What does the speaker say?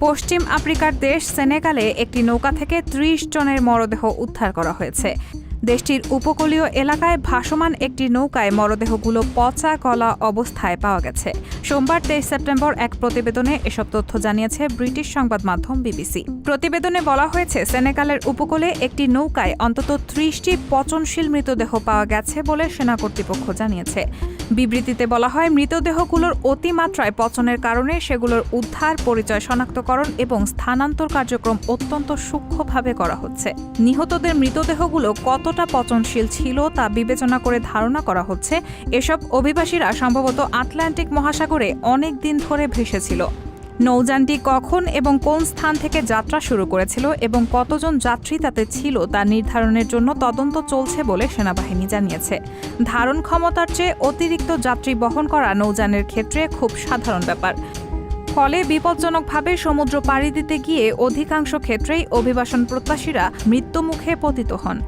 পশ্চিম আফ্রিকার দেশ সেনেগালে একটি নৌকা থেকে ত্রিশ জনের মরদেহ উদ্ধার করা হয়েছে। দেশটির উপকূলীয় এলাকায় ভাসমান একটি নৌকায় মরদেহগুলো পচা কলা অবস্থায় পাওয়া গেছে। সোমবার তেইশ সেপ্টেম্বর এক প্রতিবেদনে এসব তথ্য জানিয়েছে ব্রিটিশ সংবাদ মাধ্যম বিবিসি। প্রতিবেদনে বলা হয়েছে, সেনেগালের উপকূলে একটি নৌকায় অন্তত ত্রিশটি পচনশীল মৃতদেহ পাওয়া গেছে বলে সেনা কর্তৃপক্ষ জানিয়েছে। বিবৃতিতে বলা হয়, মৃতদেহগুলোর অতিমাত্রায় পচনের কারণে সেগুলোর উদ্ধার, পরিচয় শনাক্তকরণ এবং স্থানান্তর কার্যক্রম অত্যন্ত সূক্ষ্মভাবে করা হচ্ছে। নিহতদের মৃতদেহগুলো কতটা পচনশীল ছিল তা বিবেচনা করে ধারণা করা হচ্ছে। এসব অভিবাসীরা সম্ভবত আটলান্টিক মহাসাগরে অনেক দিন ধরে ভেসেছিল। নৌযানটি কখন এবং কোন স্থান থেকে যাত্রা শুরু করেছিল এবং কতজন যাত্রী তাতে ছিল তা নির্ধারণের জন্য তদন্ত চলছে বলে সেনাবাহিনী জানিয়েছে। ধারণ ক্ষমতার চেয়ে অতিরিক্ত যাত্রী বহন করা নৌযানের ক্ষেত্রে খুব সাধারণ ব্যাপার। ফলে বিপজ্জনকভাবে সমুদ্র পাড়ি দিতে গিয়ে অধিকাংশ ক্ষেত্রেই অভিবাসন প্রত্যাশীরা মৃত্যুমুখে পতিত হন।